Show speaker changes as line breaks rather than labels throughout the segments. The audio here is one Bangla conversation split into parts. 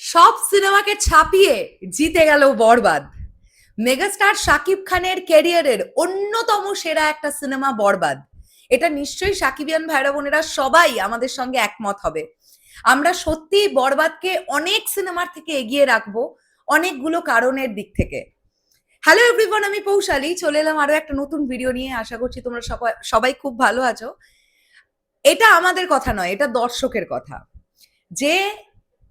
সব সিনেমাকে ছাপিয়ে জিতে গেল বরবাদ। মেগাস্টার শাকিব খানের ক্যারিয়ারের অন্যতম সেরা একটা সিনেমা বরবাদ। এটা নিশ্চয়ই সাকিবিয়ান ভাইরা বোনেরা সবাই আমাদের সঙ্গে একমত হবে। আমরা সত্যি বরবাদকে অনেক সিনেমার থেকে এগিয়ে রাখব অনেকগুলো কারণের দিক থেকে। হ্যালো এভরিওয়ান আমি পৌশালী চলে এলাম আরও একটা নতুন ভিডিও নিয়ে। আশা করছি তোমরা সবাই সবাই খুব ভালো আছো। এটা আমাদের কথা নয়, এটা দর্শকের কথা। যে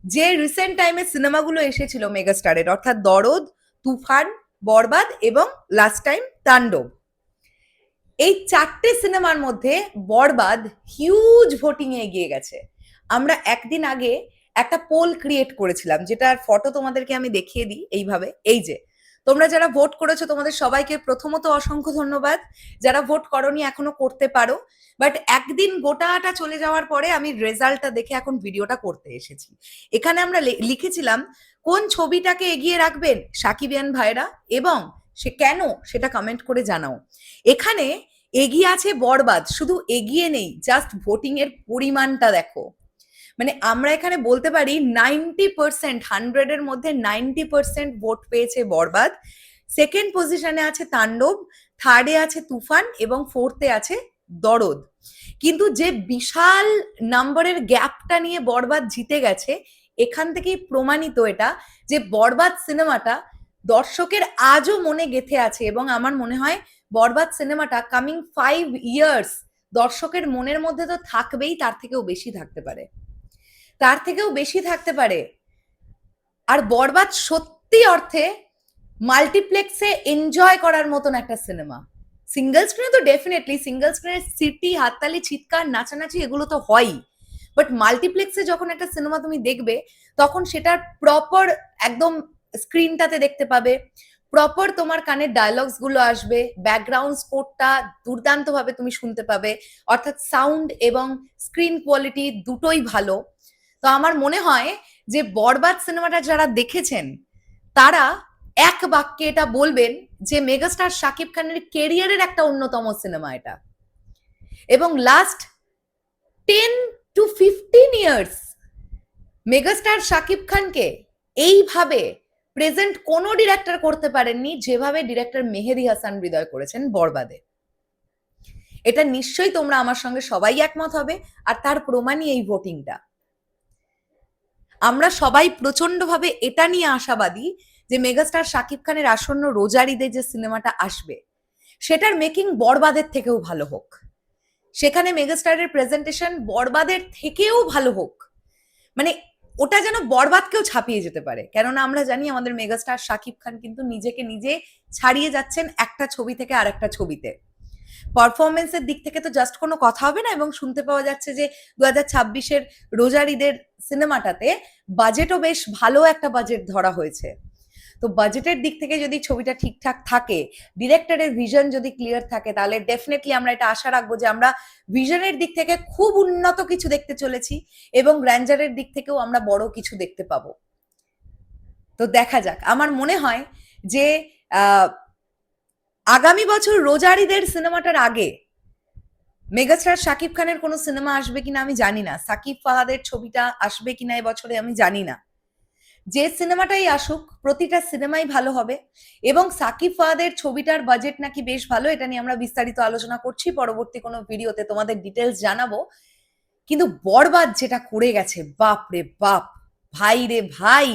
যে রিসেন্ট টাইমে সিনেমাগুলো এসেছিল মেগাস্টারের অর্থাৎ দরদ, তুফান, বরবাদ এবং লাস্ট টাইম তাণ্ডব। এই চারটে সিনেমার মধ্যে বরবাদ হিউজ ভোটিং এ এগিয়ে গেছে। আমরা একদিন আগে একটা পোল ক্রিয়েট করেছিলাম, যেটার ফটো তোমাদেরকে আমি দেখিয়ে দিই এইভাবে। এই যে তোমরা যারা ভোট করেছ, তোমাদের সবাইকে প্রথমত অসংখ্য ধন্যবাদ। যারা ভোট করনি, এখনও করতে পারো। বাট একদিন গোটাটা চলে যাওয়ার পরে আমি রেজাল্টটা দেখে এখন ভিডিওটা করতে এসেছি। এখানে আমরা লিখেছিলাম, কোন ছবিটাকে এগিয়ে রাখবেন সাকিবিয়ান ভাইরা এবং সে কেন সেটা কমেন্ট করে জানাও। এখানে এগিয়ে আছে বরবাদ, শুধু এগিয়ে নেই জাস্ট ভোটিং এর পরিমাণটা দেখো। মানে আমরা এখানে বলতে পারি নাইনটি পার্সেন্ট হান্ড্রেডের মধ্যে নাইনটি পার্সেন্ট ভোট পেয়েছে বরবাদ। সেকেন্ড পজিশনে আছে তাণ্ডব থার্ডে আছে তুফান এবং ফোর্থে আছে দরদ। কিন্তু যে বিশাল নাম্বারের গ্যাপটা নিয়ে বরবাদ জিতে গেছে, এখান থেকেই প্রমাণিত এটা যে বরবাদ সিনেমাটা দর্শকের আজও মনে গেথে আছে এবং আমার মনে হয় বরবাদ সিনেমাটা কামিং ফাইভ ইয়ার্স দর্শকের মনের মধ্যে তো থাকবেই, তার থেকেও বেশি থাকতে পারে। তার থেকেও বেশি থাকতে পারে। আর বরবাদ সত্যি অর্থে মাল্টিপ্লেক্সে এনজয় করার মতন একটা সিনেমা। সিঙ্গেল স্ক্রিনে তো ডেফিনেটলি সিঙ্গেল স্ক্রিনে সিটি, হাততালি, চিৎকার, নাচানাচি এগুলো তো হয়ই। বাট মাল্টিপ্লেক্সে যখন একটা সিনেমা তুমি দেখবে, তখন সেটার প্রপার একদম স্ক্রিনটাতে দেখতে পাবে। প্রপার তোমার কানের ডায়লগসগুলো আসবে ব্যাকগ্রাউন্ড স্কোরটা দুর্দান্ত ভাবে তুমি শুনতে পাবে। অর্থাৎ সাউন্ড এবং স্ক্রিন কোয়ালিটি দুটোই ভালো। তো আমার মনে হয় যে বরবাদ সিনেমাটা যারা দেখেছেন, তারা এক বাক্যে এটা বলবেন যে মেগাস্টার শাকিব খানের কেরিয়ারের একটা অন্যতম সিনেমা এটা। এবং last ten to fifteen years megastar Shakib খানকে এইভাবে প্রেজেন্ট কোনো ডিরেক্টর করতে পারেননি যেভাবে ডিরেক্টর মেহেদি হাসান হৃদয় করেছেন বরবাদে। এটা নিশ্চয়ই তোমরা আমার সঙ্গে সবাই একমত হবে, আর তার প্রমাণই এই ভোটিংটা আমরা সবাই প্রচন্ডভাবে এটা নিয়ে আশাবাদী যে মেগাস্টার শাকিব খানের আসন্ন রোজারিদে যে সিনেমাটা আসবে, সেটার মেকিং বরবাদের থেকেও ভালো হোক। সেখানে মেগাস্টারের প্রেজেন্টেশন বরবাদের থেকেও ভালো হোক। মানে ওটা যেন বরবাদকেও ছাপিয়ে যেতে পারে। কেননা আমরা জানি আমাদের মেগাস্টার শাকিব খান কিন্তু নিজেকে নিজে ছাড়িয়ে যাচ্ছেন একটা ছবি থেকে আর একটা ছবিতে। পারফরমেন্সের দিক থেকে তো জাস্ট কোনো কথা হবে না এবং শুনতে পাওয়া যাচ্ছে যে দু হাজার ছাব্বিশের রোজারিদের সিনেমাটাতে বাজেটও বেশ ভালো একটা বাজেট ধরা হয়েছে। তো বাজেটের দিক থেকে যদি ছবিটা ঠিকঠাক থাকে ডিরেক্টরের ভিশন যদি ক্লিয়ার থাকে, তাহলে ডেফিনেটলি আমরা এটা আশা রাখব যে আমরা ভিশনের দিক থেকে খুব উন্নত কিছু দেখতে চলেছি এবং গ্র্যান্ডারের দিক থেকেও আমরা বড় কিছু দেখতে পাবো। তো দেখা যাক। আমার মনে হয় যে আগামী বছর রোজারিদের সিনেমাটার আগে মেগাস্টার শাকিব খানের কোনো সিনেমা আসবে কিনা আমি জানি না। সাকিব ফাহাদের ছবিটা আসবে কিনা এবছরে আমি জানি না। যে সিনেমাটাই আসুক, প্রতিটা সিনেমাই ভালো হবে এবং সাকিব ফাহাদের ছবিটার বাজেট নাকি বেশ ভালো, এটা নিয়ে আমরা বিস্তারিত আলোচনা করছি। পরবর্তী কোনো ভিডিওতে তোমাদের ডিটেলস জানাব। কিন্তু বরবাদ যেটা করে গেছে বাপ রে বাপ! ভাই রে ভাই!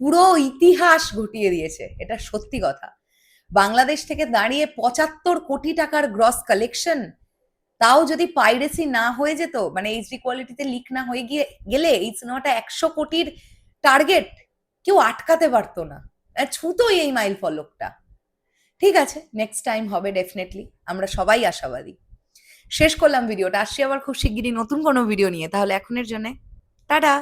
পুরো ইতিহাস ঘটিয়ে দিয়েছে, এটা সত্যি কথা। বাংলাদেশ থেকে দাঁড়িয়ে পঁচাত্তর কোটি টাকার গ্রস কালেকশন তাও যদি পাইরেসি না হয়ে যেত মানে এইচডি কোয়ালিটিতে লিক না হয়ে গিয়ে, গেলে এই সিনেমাটা একশো কোটির টার্গেট কেউ আটকাতে পারতো না। ছুতোই এই মাইল ফলকটা ঠিক আছে নেক্সট টাইম হবে ডেফিনেটলি আমরা সবাই আশাবাদী। শেষ করলাম ভিডিওটা আসছি আবার খুব শিগগিরই নতুন কোনো ভিডিও নিয়ে। তাহলে এখনের জন্য, টাটা!